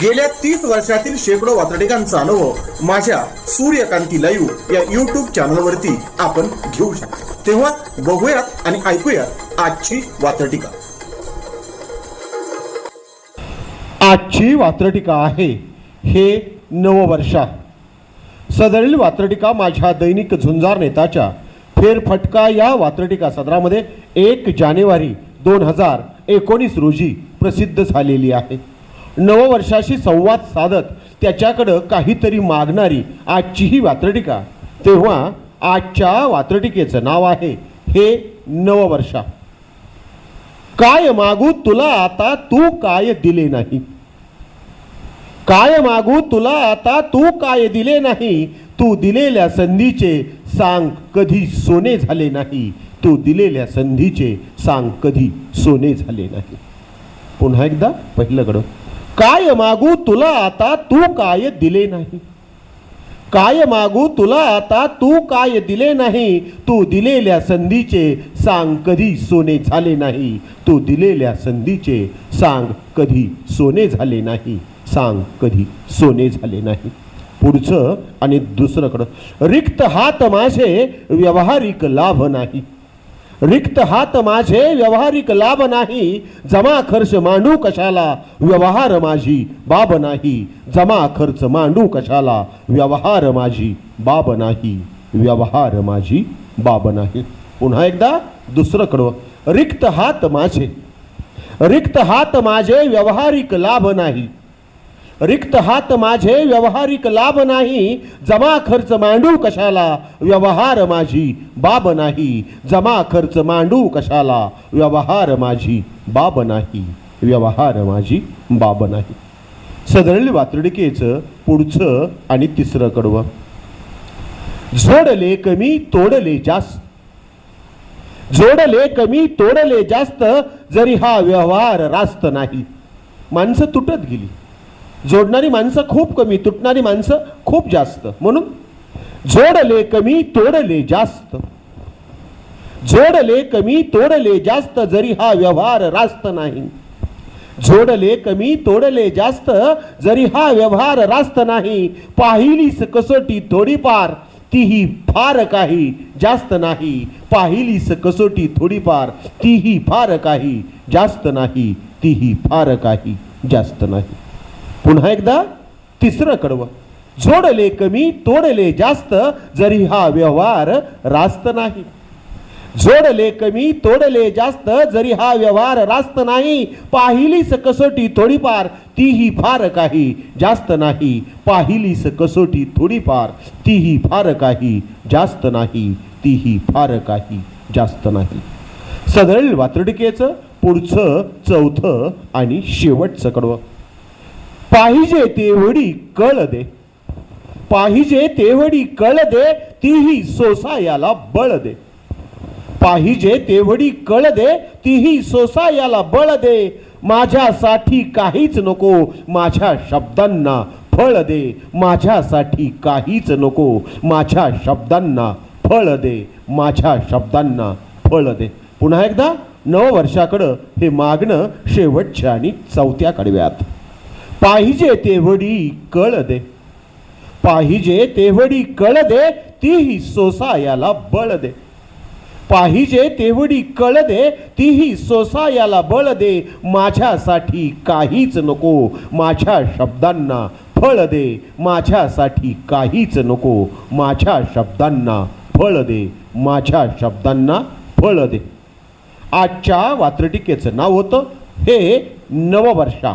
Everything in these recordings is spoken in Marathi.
गेल्या तीस वर्षातील शेकडो वातडिकांचा अनुभव माझ्या सूर्यकांती लाईव्ह या युट्यूब चॅनलवरती आपण घेऊ शकतो. तेव्हा बघूयात आणि ऐकूयात आजची वातडिका आजची वात्रटिका आहे हे नववर्षा. सदरील वात्रटिका माझ्या दैनिक झुंजार नेताच्या फेरफटका या वात्रटिका सदरामध्ये एक जानेवारी दोन हजार एकोणीस रोजी प्रसिद्ध झालेली आहे. नववर्षाशी संवाद साधत त्याच्याकडं काहीतरी मागणारी आजची ही वात्रटिका. तेव्हा आजच्या वात्रटिकेचं नाव आहे हे नववर्षा. काय मागू तुला आता तू काय दिले नाही? काय मागू तुला आता तू काय दिले नाही? तू दिलेल्या संधीचे सांग कधी सोने झाले नाही? तू दिलेल्या संधीचे सांग कधी सोने झाले नाही? पुन्हा एकदा पहिलं कडं काय मागू तुला आता तू काय दिले नाही? काय मागू तुला आता तू काय दिले नाही? तू दिलेल्या संधीचे सांग कधी सोने झाले नाही? तू दिलेल्या संधीचे सांग कधी सोने झाले नाही? सांग कधी सोने झाले नाही. पुढचं आणि दुसरंकडं रिक्त हात माझे व्यावहारिक लाभ नाही. रिक्त हात माझे व्यवहारिक लाभ नाही. जमा खर्च मांडू कशाला? व्यवहार माझी बाब नाही. जमा खर्च मांडू कशाला? व्यवहार माझी बाब नाही. व्यवहार माझी बाब नाही. पुन्हा एकदा दुसरं कडवं रिक्त हात माझे. रिक्त हात माझे व्यवहारिक लाभ नाही. रिक्त हात माझे व्यावहारिक लाभ नाही. जमा खर्च मांडू कशाला? व्यवहार माझी बाब नाही. जमा खर्च मांडू कशाला? व्यवहार माझी बाब नाही. व्यवहार माझी बाब नाही. सदरली वातडिकेचं पुढचं आणि तिसरं कडवं. जोडले कमी तोडले जास्त. जोडले कमी तोडले जास्त जरी हा व्यवहार रास्त नाही. माणसं तुटत गेली. जोडणारी माणसं खूप कमी तुटणारी माणसं खूप जास्त. म्हणून जोडले कमी तोडले जास्त. जोडले कमी तोडले जास्त जरी हा व्यवहार रास्त नाही. जोडले कमी तोडले जास्त जरी हा व्यवहार रास्त नाही. पाहिलीस कसोटी थोडीफार तीही फार काही जास्त नाही. पाहिलीस कसोटी थोडीफार तीही फार काही जास्त नाही. तीही फार काही जास्त नाही. पुन्हा एकदा तिसरं कडवं जोडले कमी तोडले जास्त जरी हा व्यवहार रास्त नाही. जोडले कमी तोडले जास्त जरी हा व्यवहार रास्त नाही. पाहिलीस कसोटी थोडीफार तीही फार काही जास्त नाही. पाहिलीस कसोटी थोडीफार तीही फार काही जास्त नाही. तीही फार काही जास्त नाही. सदळ वातडिकेचं पुढचं चौथं आणि शेवटचं कडवं. पाहिजे तेवढी कळ दे. पाहिजे तेवढी कळ दे तीही सोसायाला बळ दे. पाहिजे तेवढी कळ दे तीही सोसायाला बळ दे. माझ्यासाठी काहीच नको माझ्या शब्दांना फळ दे. माझ्यासाठी काहीच नको माझ्या शब्दांना फळ दे. माझ्या शब्दांना फळ दे. पुन्हा एकदा नववर्षाकडं हे मागणं शेवटच्या आणि चौथ्या कडव्यात. पाहिजे तेवढी कळ दे पाहिजे तेवढी कळ दे तीही सोसायाला बळ दे पाहिजे तेवढी कळ दे तीही सोसायाला बळ दे माझ्यासाठी काहीच नको माझ्या शब्दांना फळ दे. माझ्यासाठी काहीच नको माझ्या शब्दांना फळ दे. माझ्या शब्दांना फळ दे. आजच्या वात्रटिकेचं नाव होतं हे नववर्षा.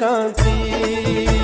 कांसी